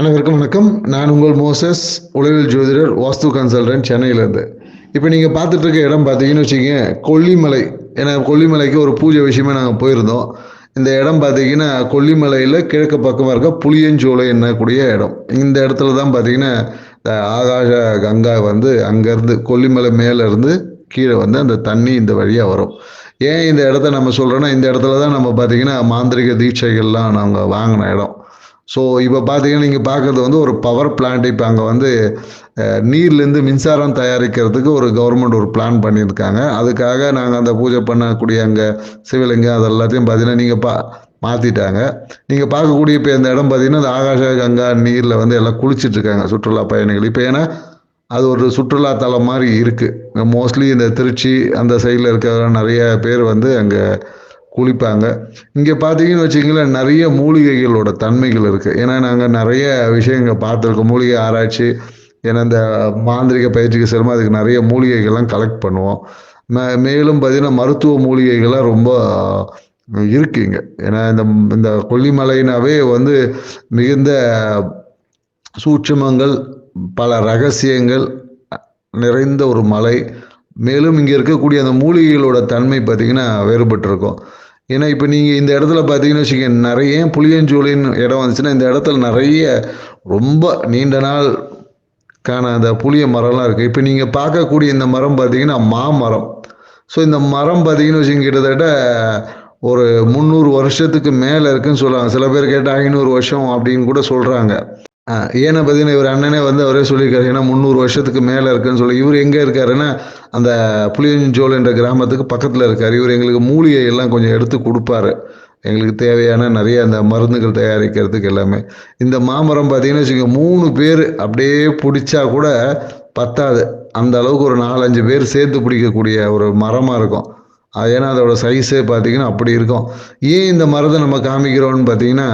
அனைவருக்கும் வணக்கம். நான் உங்கள் மோசஸ் உளவியல் ஜோதிடர் வாஸ்து கன்சல்டன்ட் சென்னையிலேருந்து. இப்போ நீங்கள் பார்த்துட்டு இருக்க இடம் பார்த்தீங்கன்னு வச்சுக்கோங்க கொல்லிமலை. ஏன்னா கொல்லிமலைக்கு ஒரு பூஜை விஷயமா நாங்கள் போயிருந்தோம். இந்த இடம் பார்த்தீங்கன்னா கொல்லிமலையில் கிழக்கு பக்கமாக இருக்க புளியஞ்சோலை என்னக்கூடிய இடம். இந்த இடத்துல தான் பார்த்தீங்கன்னா இந்த ஆகாஷ கங்கா வந்து அங்கேருந்து கொல்லிமலை மேலேருந்து கீழே வந்து அந்த தண்ணி இந்த வழியாக வரும். ஏன் இந்த இடத்த நம்ம சொல்கிறோன்னா இந்த இடத்துல தான் நம்ம பார்த்தீங்கன்னா மாந்திரிக தீட்சைகள்லாம் நாங்கள் வாங்கின இடம். ஸோ இப்போ பார்த்தீங்கன்னா நீங்கள் பார்க்குறது வந்து ஒரு பவர் பிளான்ட் இப்போ அங்கே வந்து நீர்லேருந்து மின்சாரம் தயாரிக்கிறதுக்கு ஒரு கவர்மெண்ட் ஒரு பிளான் பண்ணியிருக்காங்க. அதுக்காக நாங்கள் அந்த பூஜை பண்ணக்கூடிய அங்கே சிவலிங்கம் அது எல்லாத்தையும் பார்த்தீங்கன்னா நீங்கள் பா மாற்றிட்டாங்க நீங்கள் பார்க்கக்கூடிய இப்போ இந்த இடம் பார்த்தீங்கன்னா இந்த ஆகாஷ கங்கா நீரில் வந்து எல்லாம் குளிச்சுட்டு இருக்காங்க சுற்றுலா பயணிகள். இப்போ ஏன்னா அது ஒரு சுற்றுலா தலம் மாதிரி இருக்குது மோஸ்ட்லி இந்த திருச்சி அந்த சைடில் இருக்கிற நிறைய பேர் வந்து அங்கே குளிப்பாங்க. இங்கே பார்த்தீங்கன்னு வச்சிங்களேன் நிறைய மூலிகைகளோட தன்மைகள் இருக்குது ஏன்னா நாங்கள் நிறைய விஷயங்கள் பார்த்துருக்கோம். மூலிகை ஆராய்ச்சி ஏன்னா இந்த மாந்திரிக பயிற்சிக்கு செல்லும் அதுக்கு நிறைய மூலிகைகள்லாம் கலெக்ட் பண்ணுவோம். மே மேலும் பார்த்தீங்கன்னா மருத்துவ மூலிகைகள்லாம் ரொம்ப இருக்குங்க ஏன்னா இந்த இந்த கொல்லிமலைனாவே வந்து மிகுந்த சூட்சுமங்கள் பல ரகசியங்கள் நிறைந்த ஒரு மலை. மேலும் இங்கே இருக்கக்கூடிய அந்த மூலிகைகளோட தன்மை பார்த்திங்கன்னா வேறுபட்டு இருக்கும் ஏன்னா இப்போ நீங்கள் இந்த இடத்துல பார்த்தீங்கன்னு வச்சுக்கோங்க நிறைய புளியஞ்சோலின்னு இடம் வந்துச்சுன்னா இந்த இடத்துல நிறைய ரொம்ப நீண்ட நாள் காண அந்த புளிய மரம்லாம் இருக்குது இப்போ நீங்கள் பார்க்கக்கூடிய இந்த மரம் பார்த்தீங்கன்னா மாமரம். ஸோ இந்த மரம் பார்த்தீங்கன்னு வச்சுங்க கிட்டத்தட்ட ஒரு முந்நூறு வருஷத்துக்கு மேலே இருக்குன்னு சொல்லுவாங்க சில பேர் கேட்டால் ஐநூறு வருஷம் அப்படின்னு கூட சொல்கிறாங்க ஏன்னா பார்த்தீங்கன்னா இவர் அண்ணனே வந்து அவரே சொல்லியிருக்காரு. ஏன்னா முந்நூறு வருஷத்துக்கு மேலே இருக்குன்னு சொல்லி இவர் எங்கே இருக்காருன்னா அந்த புளியஞ்சோல் என்ற கிராமத்துக்கு பக்கத்தில் இருக்கார். இவர் எங்களுக்கு மூலிகை எல்லாம் கொஞ்சம் எடுத்து கொடுப்பாரு. எங்களுக்கு தேவையான நிறைய அந்த மருந்துகள் தயாரிக்கிறதுக்கு எல்லாமே. இந்த மாமரம் பார்த்தீங்கன்னா வச்சுக்கோங்க மூணு பேர் அப்படியே பிடிச்சா கூட பத்தாது. அந்த அளவுக்கு ஒரு நாலஞ்சு பேர் சேர்த்து பிடிக்கக்கூடிய ஒரு மரமாக இருக்கும். அது ஏன்னா அதோட சைஸே பார்த்தீங்கன்னா அப்படி இருக்கும். ஏன் இந்த மரத்தை நம்ம காமிக்கிறோம்னு பார்த்தீங்கன்னா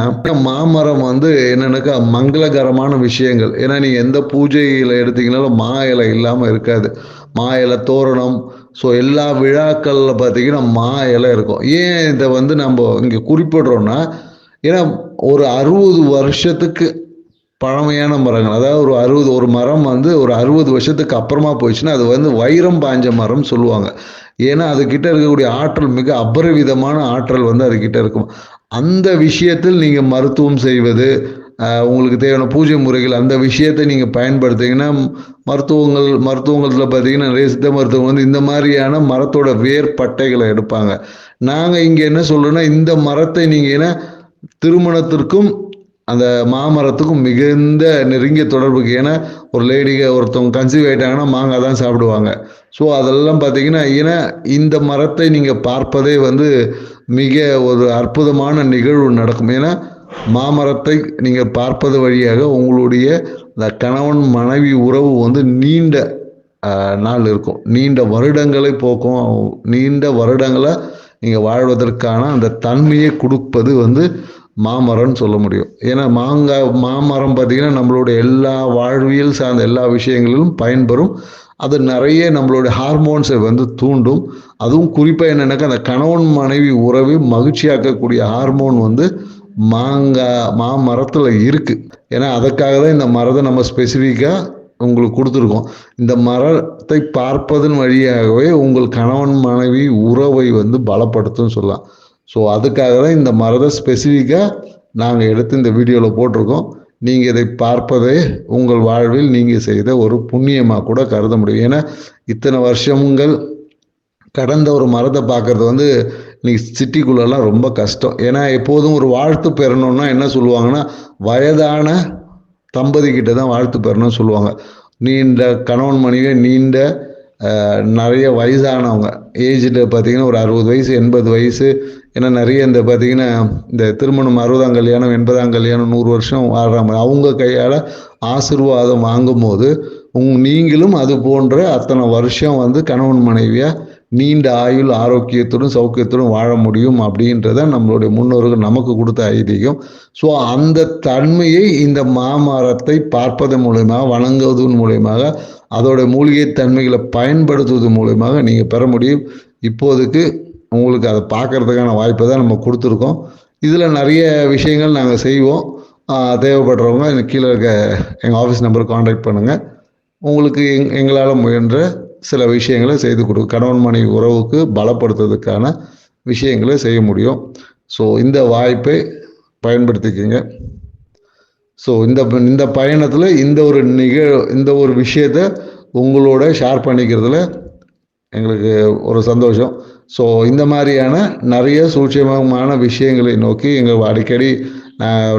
மாமரம் வந்து என்னென்னாக்கா மங்களகரமான விஷயங்கள். ஏன்னா நீங்கள் எந்த பூஜையில் எடுத்தீங்கனாலும் மா இலை இல்லாமல் இருக்காது. மா இலை தோரணம். ஸோ எல்லா விழாக்களில் பார்த்தீங்கன்னா மா இலை இருக்கும். ஏன் இதை வந்து நம்ம இங்கே குறிப்பிடுறோம்னா ஏன்னா ஒரு அறுபது வருஷத்துக்கு பழமையான மரங்கள். அதாவது ஒரு அறுபது ஒரு மரம் வந்து ஒரு அறுபது வருஷத்துக்கு அப்புறமா போயிடுச்சுன்னா அது வந்து வைரம் பாஞ்ச மரம் சொல்லுவாங்க. ஏன்னா அதுக்கிட்ட இருக்கக்கூடிய ஆற்றல் மிக அபரிவிதமான ஆற்றல் வந்து அதுக்கிட்ட இருக்கும். அந்த விஷயத்தில் நீங்கள் மருத்துவம் செய்வது உங்களுக்கு தேவையான பூஜை முறைகள் அந்த விஷயத்தை நீங்கள் பயன்படுத்திங்கன்னா மருத்துவங்கள் மருத்துவங்களில் பார்த்தீங்கன்னா நிறைய சித்த மருத்துவம் வந்து இந்த மாதிரியான மரத்தோட வேர் பட்டைகளை எடுப்பாங்க. நாங்கள் இங்கே என்ன சொல்கிறோன்னா இந்த மரத்தை நீங்கள் ஏன்னா திருமணத்திற்கும் அந்த மாமரத்துக்கும் மிகுந்த நெருங்கிய தொடர்புக்கு ஏன்னா ஒரு லேடிக ஒருத்தவங்க கன்சீவ் ஆயிட்டாங்கன்னா மாங்காய் தான் சாப்பிடுவாங்க. ஸோ அதெல்லாம் பார்த்தீங்கன்னா ஏன்னா இந்த மரத்தை நீங்கள் பார்ப்பதே வந்து மிக ஒரு அற்புதமான நிகழ்வு நடக்கும். ஏன்னா மாமரத்தை நீங்கள் பார்ப்பது வழியாக உங்களுடைய இந்த கணவன் மனைவி உறவு வந்து நீண்ட நாள் இருக்கும். நீண்ட வருடங்களை போக்கும். நீண்ட வருடங்களை நீங்கள் வாழ்வதற்கான அந்த தன்மையை கொடுப்பது வந்து மாமரம்னு சொல்ல முடியும். ஏன்னா மாங்காய் மாமரம் பார்த்தீங்கன்னா நம்மளுடைய எல்லா வாழ்வியல் சார்ந்த எல்லா விஷயங்களிலும் பயன்பெறும். அது நிறைய நம்மளுடைய ஹார்மோன்ஸை வந்து தூண்டும். அதுவும் குறிப்பாக என்னென்னாக்கா அந்த கணவன் மனைவி உறவை மகிழ்ச்சியாக்கக்கூடிய ஹார்மோன் வந்து மாங்காய் மாமரத்தில் இருக்குது ஏன்னா அதுக்காக தான் இந்த மரத்தை நம்ம ஸ்பெசிஃபிக்காக உங்களுக்கு கொடுத்துருக்கோம். இந்த மரத்தை பார்ப்பதன் வழியாகவே உங்கள் கணவன் மனைவி உறவை வந்து பலப்படுத்தும் சொல்லலாம். ஸோ அதுக்காக தான் இந்த மரத்தை ஸ்பெசிஃபிக்காக நாங்கள் எடுத்து இந்த வீடியோவில் போட்டிருக்கோம். நீங்கள் இதை பார்ப்பதே உங்கள் வாழ்வில் நீங்கள் செய்த ஒரு புண்ணியமாக கூட கருத முடியும். ஏன்னா இத்தனை வருஷங்கள் கடந்த ஒரு மரத்தை பார்க்குறது வந்து இன்னைக்கு சிட்டிக்குள்ளெல்லாம் ரொம்ப கஷ்டம். ஏன்னா எப்போதும் ஒரு வாழ்த்து பெறணும்னா என்ன சொல்லுவாங்கன்னா வயதான தம்பதி கிட்ட தான் வாழ்த்து பெறணும்னு சொல்லுவாங்க. நீண்ட கணவன் மனைவியை நீண்ட நிறைய வயசானவங்க. ஏஜில் பார்த்தீங்கன்னா ஒரு அறுபது வயசு எண்பது வயசு. ஏன்னா நிறைய இந்த பார்த்தீங்கன்னா இந்த திருமணம் அறுபதாம் கல்யாணம் எண்பதாம் கல்யாணம் நூறு வருஷம் வாழ்றாங்க அவங்க கையால் ஆசிர்வாதம் வாங்கும்போது உங் நீங்களும் அது போன்ற அத்தனை வருஷம் வந்து கணவன் மனைவியாக நீண்ட ஆயுள் ஆரோக்கியத்துடன் சௌக்கியத்துடன் வாழ முடியும் அப்படின்றத நம்மளுடைய முன்னோர்கள் நமக்கு கொடுத்த ஐதீகம். ஸோ அந்த தன்மையை இந்த மாமரத்தை பார்ப்பதன் மூலயமாக வணங்குவதன் மூலயமாக அதோட மூலிகை தன்மைகளை பயன்படுத்துவது மூலயமாக நீங்கள் பெற முடியும். இப்போதைக்கு உங்களுக்கு அதை பார்க்கறதுக்கான வாய்ப்பை தான் நம்ம கொடுத்துருக்கோம். இதில் நிறைய விஷயங்கள் நாங்கள் செய்வோம். தேவைப்படுறவங்க எனக்கு கீழே இருக்க எங்கள் ஆஃபீஸ் நம்பருக்கு காண்டாக்ட் பண்ணுங்கள் உங்களுக்கு எங் எங்களால் முயன்ற சில விஷயங்களை செய்து கொடு கணவன் மனைவி உறவுக்கு பலப்படுத்துறதுக்கான விஷயங்களை செய்ய முடியும். ஸோ இந்த வாய்ப்பை பயன்படுத்திக்கிங்க. ஸோ இந்த இந்த பயணத்தில் இந்த ஒரு நிகழ் இந்த ஒரு விஷயத்த உங்களோட ஷேர் பண்ணிக்கிறதுல எங்களுக்கு ஒரு சந்தோஷம். ஸோ இந்த மாதிரியான நிறைய சூட்சமமான விஷயங்களை நோக்கி எங்கள் அடிக்கடி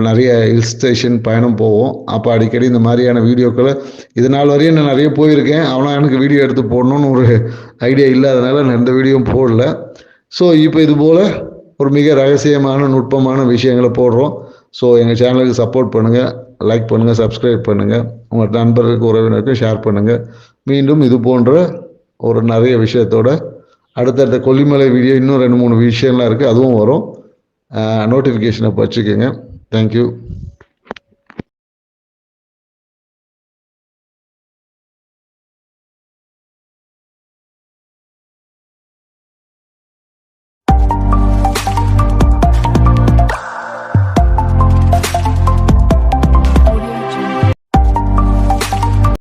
நிறைய ஹில் ஸ்டேஷன் பயணம் போவோம். அப்போ அடிக்கடி இந்த மாதிரியான வீடியோக்களை இது நாள் வரையும் நான் நிறைய போயிருக்கேன். ஆனால் எனக்கு வீடியோ எடுத்து போடணும்னு ஒரு ஐடியா இல்லாதனால நான் எந்த வீடியோவும் போடல. ஸோ இப்போ இது போல் ஒரு மிக ரகசியமான நுட்பமான விஷயங்களை போடுறோம். ஸோ எங்கள் சேனலுக்கு சப்போர்ட் பண்ணுங்கள் லைக் பண்ணுங்கள் சப்ஸ்கிரைப் பண்ணுங்கள் உங்கள் நண்பர்களுக்கு உறவினருக்கு ஷேர் பண்ணுங்கள் மீண்டும் இது போன்ற ஒரு நிறைய விஷயத்தோட அடுத்தடுத்த கொல்லிமலை வீடியோ இன்னும் ரெண்டு மூணு விஷயம்லாம் இருக்குது அதுவும் வரும். நோட்டிஃபிகேஷனை வச்சுக்கோங்க. தேங்க்யூ